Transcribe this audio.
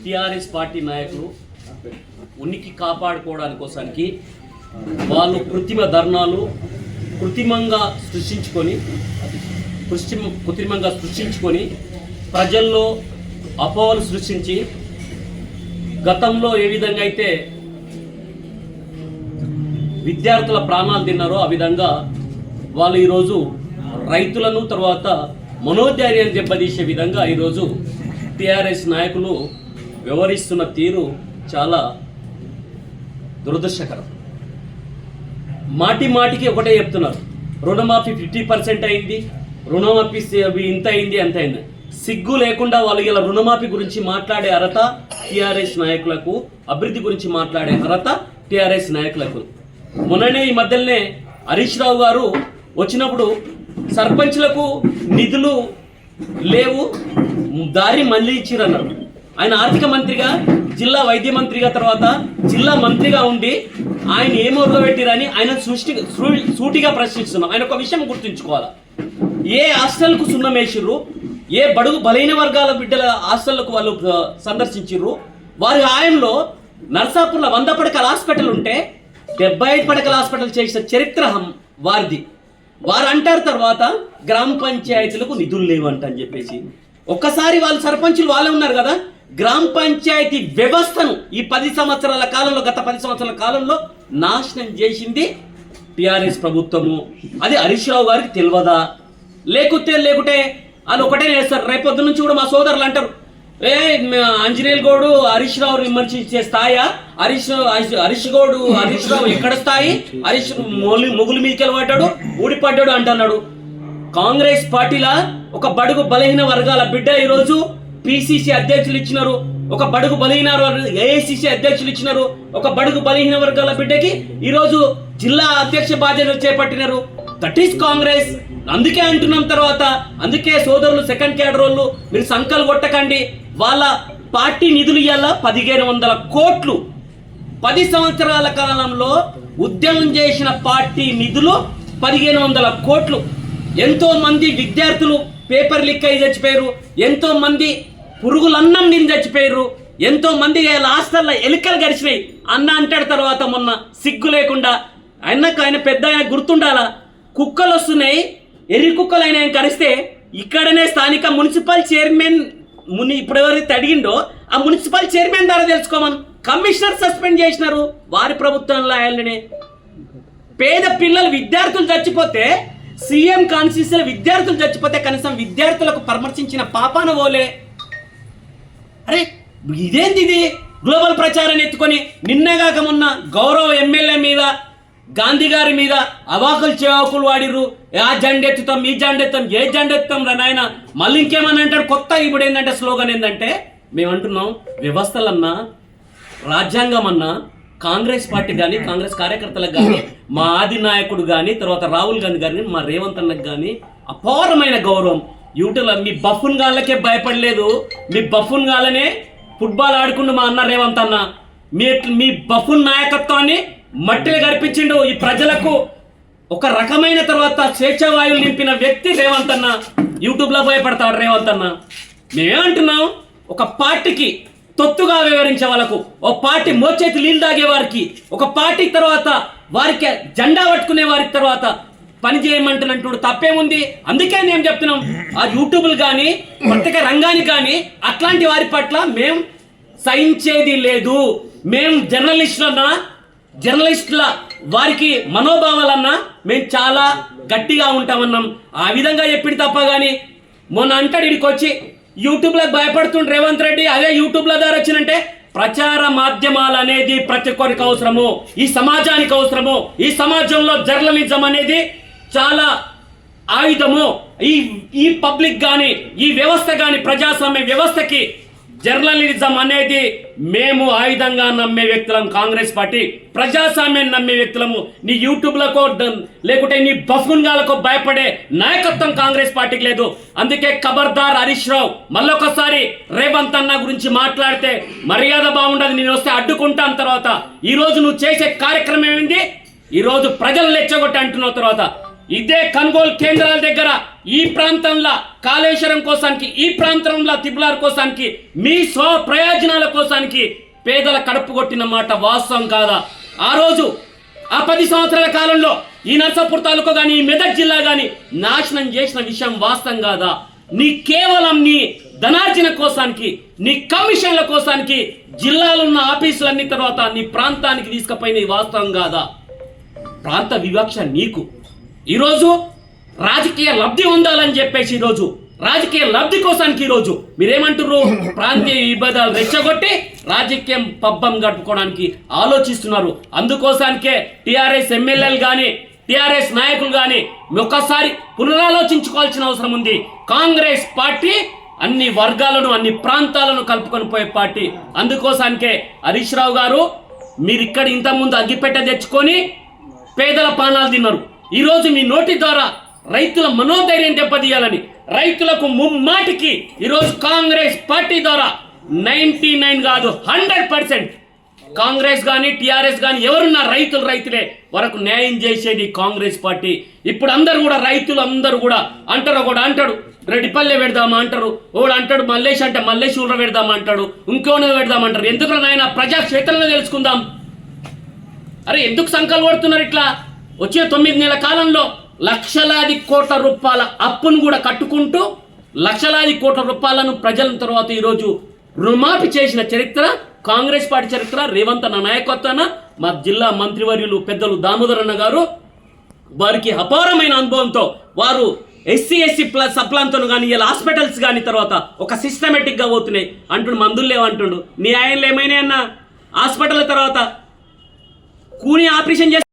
TRS party నాయకులు ఉనికి కాపాడుకోవడానికి కోసానికి వాళ్ళు కృత్రిమ ధర్నాలు కృత్రిమంగా సృష్టించుకొని కృత్రిమ కృత్రిమంగా సృష్టించుకొని ప్రజల్లో అపోహలు సృష్టించి గతంలో ఏ విధంగా అయితే విద్యార్థుల ప్రాణాలు తిన్నారో ఆ విధంగా వాళ్ళు ఈరోజు రైతులను తర్వాత మనోధైర్యాన్ని దెబ్బతీసే విధంగా ఈరోజు టిఆర్ఎస్ నాయకులు వ్యవహరిస్తున్న తీరు చాలా దురదృష్టకరం. మాటి మాటికి ఒకటే చెప్తున్నారు. రుణమాఫీ ఫిఫ్టీ పర్సెంట్ అయింది రుణమాఫీ అవి ఇంత అయింది అంత అయింది. సిగ్గు లేకుండా వాళ్ళు ఇలా రుణమాఫీ గురించి మాట్లాడే అర్హత టిఆర్ఎస్ నాయకులకు అభివృద్ధి గురించి మాట్లాడే అర్హత టిఆర్ఎస్ నాయకులకు. మొన్ననే ఈ మధ్యలోనే హరీష్ రావు గారు వచ్చినప్పుడు సర్పంచ్లకు నిధులు లేవు దారి మళ్ళీ ఇచ్చిరన్నారు. ఆయన ఆర్థిక మంత్రిగా జిల్లా వైద్య మంత్రిగా తర్వాత జిల్లా మంత్రిగా ఉండి ఆయన ఏ పెట్టిరని ఆయన సృష్టి సృ- సూటిగా ప్రశ్నిస్తున్నాం. ఆయన ఒక విషయం గుర్తుంచుకోవాలి? ఏ హాస్టల్కు సున్నం వేసిర్రు? ఏ బడుగు బలైన వర్గాల బిడ్డల హాస్టళ్ళకు వాళ్ళు సందర్శించిర్రు? వారి హాయంలో నర్సాపూర్లో వంద పడకల హాస్పిటల్ ఉంటే డెబ్బై ఐదు పడకల హాస్పిటల్ చేసిన చరిత్ర వారిది. వారు అంటారు తర్వాత గ్రామ పంచాయతీలకు నిధులు లేవంట అని చెప్పేసి. ఒక్కసారి వాళ్ళు సర్పంచులు వాళ్ళే ఉన్నారు కదా? గ్రామ పంచాయతీ వ్యవస్థను ఈ పది సంవత్సరాల కాలంలో గత పది సంవత్సరాల కాలంలో నాశనం చేసింది టిఆర్ఎస్ ప్రభుత్వము. అది హరీష్ రావు గారికి తెలియదా లేకుంటే లేకుంటే అది ఒకటే నేస్తారు రేపొద్దు నుంచి కూడా మా సోదరులు అంటారు ఏ మ- గౌడు హరీష్ రావు విమర్శించే స్థాయా? హరీష్ హరీష్- గౌడు హరీష్ రావు ఎక్కడ స్థాయి? హరీష్ మొలి మొగులు మీకెళ్ళి పడ్డాడు ఊడిపడ్డాడు అంటున్నాడు. కాంగ్రెస్ పార్టీలా ఒక బడుగు బలహీన వర్గాల బిడ్డ ఈరోజు పిసిసి అధ్యక్షులు ఇచ్చినారు ఒక బడుగు బలహీన ఏఐసిసి అధ్యక్షులు ఇచ్చినారు ఒక బడుగు బలహీన వర్గాల బిడ్డకి ఈరోజు జిల్లా అధ్యక్ష బాధ్యతలు చేపట్టినారు. దట్ ఈస్ కాంగ్రెస్ అందుకే అంటున్నాం తర్వాత అందుకే సోదరులు సెకండ్ క్యాడర్ వాళ్ళు మీరు సంకలు కొట్టకండి. వాళ్ళ పార్టీ నిధులు ఇవ్వాల పదిహేను వందల కోట్లు. పది సంవత్సరాల కాలంలో ఉద్యమం చేసిన పార్టీ నిధులు పదిహేను వందల కోట్లు. ఎంతో మంది విద్యార్థులు పేపర్ లీక్ అయి చచ్చిపోయారు. ఎంతో మంది పురుగులన్నం నేను చచ్చిపోయారు ఎంతో మంది హాస్టల్లో ఎలుకలు గడిచినాయి. అన్న అంటాడు తర్వాత మొన్న సిగ్గు లేకుండా. ఆయనకు ఆయన పెద్ద ఆయన గుర్తుండాలా? కుక్కలు వస్తున్నాయి ఎర్రి కుక్కలు ఆయన ఆయన కరిస్తే ఇక్కడనే స్థానిక మున్సిపల్ చైర్మన్ ముని ఇప్పుడెవరైతే అడిగిండో ఆ మున్సిపల్ చైర్మన్ ద్వారా తెలుసుకోమని. కమిషనర్ సస్పెండ్ చేసినారు వారి ప్రభుత్వంలో ఆయననే. పేద పిల్లలు విద్యార్థులు చచ్చిపోతే సీఎం కాన్స్టిట్యూషన్ విద్యార్థులు చచ్చిపోతే కనీసం విద్యార్థులకు పరామర్శించిన పాపాన ఓలే. అరే ఇదేంది ఇది? గ్లోబల్ ప్రచారాన్ని ఎత్తుకొని నిన్నగాక మొన్న గౌరవ ఎమ్మెల్యే మీద గాంధీ గారి మీద అవాకులు చేవాకులు వాడిర్రు. ఆ జెండెత్తుతాం ఈ జెండెత్తాం ఏ జెండెత్తాం రా నాయన? మళ్ళీ ఇంకేమని అంటారు కొత్త ఇప్పుడు ఏంటంటే స్లోగన్ ఏంటంటే మేము అంటున్నాం వ్యవస్థలన్నా రాజ్యాంగం అన్నా కాంగ్రెస్ పార్టీ కానీ కాంగ్రెస్ కార్యకర్తలకు కానీ మా ఆది నాయకుడు కానీ తర్వాత రాహుల్ గాంధీ గారిని మా రేవంత్ అన్నకు కానీ అపారమైన గౌరవం. యూట్యూబ్లో మీ బఫున్ గాళ్ళకే భయపడలేదు. మీ బఫున్ గాళ్ళనే ఫుట్బాల్ ఆడుకుంటూ మా అన్న రేవంత్ అన్న. మీ మీ బఫున్ నాయకత్వాన్ని మట్టిలో గడిపించిండు ఈ ప్రజలకు. ఒక రకమైన తర్వాత స్వేచ్ఛావాయువులు నింపిన వ్యక్తి రేవంత్ అన్న. యూట్యూబ్లో భయపడతాడు రేవంత్ అన్న. మేమేమంటున్నాం ఒక పార్టీకి తొత్తుగా వివరించే వాళ్ళకు ఒక పార్టీ మోచేతి నీళ్ళు తాగే వారికి ఒక పార్టీ తర్వాత వారికి జెండా పట్టుకునే వారికి తర్వాత పని చేయమంటున్నట్టు తప్పేముంది? అందుకే నేను చెప్తున్నాం. ఆ యూట్యూబ్లు కానీ ప్రత్యేక రంగానికి కానీ అట్లాంటి వారి పట్ల మేము సహించేది లేదు. మేము జర్నలిస్టులన్నా జర్నలిస్టుల వారికి మనోభావాలన్నా మేము చాలా గట్టిగా ఉంటామన్నాం. ఆ విధంగా చెప్పింది తప్ప కానీ మొన్న అంటాడు ఇక్కడికి వచ్చి యూట్యూబ్లో భయపడుతుండ్రు రేవంత్ రెడ్డి అదే యూట్యూబ్ల ద్వారా వచ్చినంటే ప్రచార మాధ్యమాలు అనేది ప్రతి ఒక్కరికి అవసరము. ఈ సమాజానికి అవసరము. ఈ సమాజంలో జర్నలిజం అనేది చాలా ఆయుధము ఈ ఈ పబ్లిక్ కానీ ఈ వ్యవస్థ కానీ ప్రజాస్వామ్య వ్యవస్థకి జర్నలిజం అనేది మేము ఆయుధంగా నమ్మే వ్యక్తులం కాంగ్రెస్ పార్టీ ప్రజాస్వామ్యాన్ని నమ్మే వ్యక్తులము. నీ యూట్యూబ్లకో లేకుంటే నీ బఫున్గాలకో భయపడే నాయకత్వం కాంగ్రెస్ పార్టీకి లేదు. అందుకే ఖబర్దార్ హరీష్ రావు మళ్ళొకసారి రేవంత్ అన్న గురించి మాట్లాడితే మర్యాద బాగుండదు నేను వస్తే అడ్డుకుంటాను తర్వాత. ఈ రోజు నువ్వు చేసే కార్యక్రమం ఏంది ఈరోజు ప్రజలు లెచ్చగొట్టి అంటున్నావు తర్వాత. ఇదే కనుగోలు కేంద్రాల దగ్గర ఈ ప్రాంతంలో కాళేశ్వరం కోసానికి ఈ ప్రాంతంలో తిబులార్ కోసానికి మీ స్వ ప్రయోజనాల కోసానికి పేదల కడుపు కొట్టిన మాట వాస్తవం కాదా? ఆ రోజు ఆ పది సంవత్సరాల కాలంలో ఈ నర్సాపూర్ తాలూకా కానీ ఈ మెదక్ జిల్లా కానీ నాశనం చేసిన విషయం వాస్తవం కాదా? నీ కేవలం నీ ధనార్జన కోసానికి నీ కమిషన్ల కోసానికి జిల్లాలో ఉన్న ఆఫీసులన్నీ తర్వాత నీ ప్రాంతానికి తీసుకుపోయిన వాస్తవం కాదా? ప్రాంత వివక్ష నీకు. ఈరోజు రాజకీయ లబ్ధి ఉండాలని చెప్పేసి ఈరోజు రాజకీయ లబ్ధి కోసానికి ఈరోజు మీరేమంటారు ప్రాంతీయ విభేదాలు రెచ్చగొట్టి రాజకీయం పబ్బం గడుపుకోవడానికి ఆలోచిస్తున్నారు. అందుకోసానికే టీఆర్ఎస్ ఎమ్మెల్యేలు కానీ టీఆర్ఎస్ నాయకులు కానీ ఒక్కసారి పునరాలోచించుకోవాల్సిన అవసరం ఉంది. కాంగ్రెస్ పార్టీ అన్ని వర్గాలను అన్ని ప్రాంతాలను కలుపుకొని పోయే పార్టీ. అందుకోసానికే హరీష్ రావు గారు మీరు ఇక్కడ ఇంతకుముందు అగ్గిపెట్ట తెచ్చుకొని పేదల పానాలు తిన్నారు. ఈరోజు మీ నోటి ద్వారా రైతుల మనోధైర్యం దెబ్బతీయాలని రైతులకు ముమ్మాటికి ఈరోజు కాంగ్రెస్ పార్టీ ద్వారా నైంటీ నైన్ కాదు హండ్రెడ్ పర్సెంట్. కాంగ్రెస్ కానీ టీఆర్ఎస్ కానీ ఎవరున్నా రైతులు రైతులే వరకు న్యాయం చేసేది కాంగ్రెస్ పార్టీ. ఇప్పుడు అందరు కూడా రైతులు అందరూ కూడా అంటారు ఒకడు అంటాడు రెడ్డిపల్లె పెడదామా అంటారు. ఒకడు అంటాడు మల్లేష్ అంటే మల్లేష్ ఊళ్ళో పెడదామా అంటాడు ఇంకోనే పెడదామంటారు ఎందుకు నాయన ప్రజా క్షేత్రంలో తెలుసుకుందాం. అరే ఎందుకు సంకల్ పడుతున్నారు ఇట్లా? వచ్చే తొమ్మిది నెలల కాలంలో లక్షలాది కోట్ల రూపాయల అప్పును కూడా కట్టుకుంటూ లక్షలాది కోట్ల రూపాయలను ప్రజల తర్వాత ఈరోజు రుణమాఫీ చేసిన చరిత్ర కాంగ్రెస్ పార్టీ చరిత్ర రేవంత్ అన్న నాయకత్వాన మా జిల్లా మంత్రివర్యులు పెద్దలు దామోదర్ అన్న గారు వారికి అపారమైన అనుభవంతో వారు ఎస్సీ ఎస్సీ ప్లస్ సప్లాంతో కానీ ఇలా హాస్పిటల్స్ కానీ తర్వాత ఒక సిస్టమేటిక్గా పోతున్నాయి. అంటుండు మందులు లేవంటుండు నీ ఆయనలు ఏమైనా అన్న? హాస్పిటల్ తర్వాత కూని ఆపరేషన్ చేసి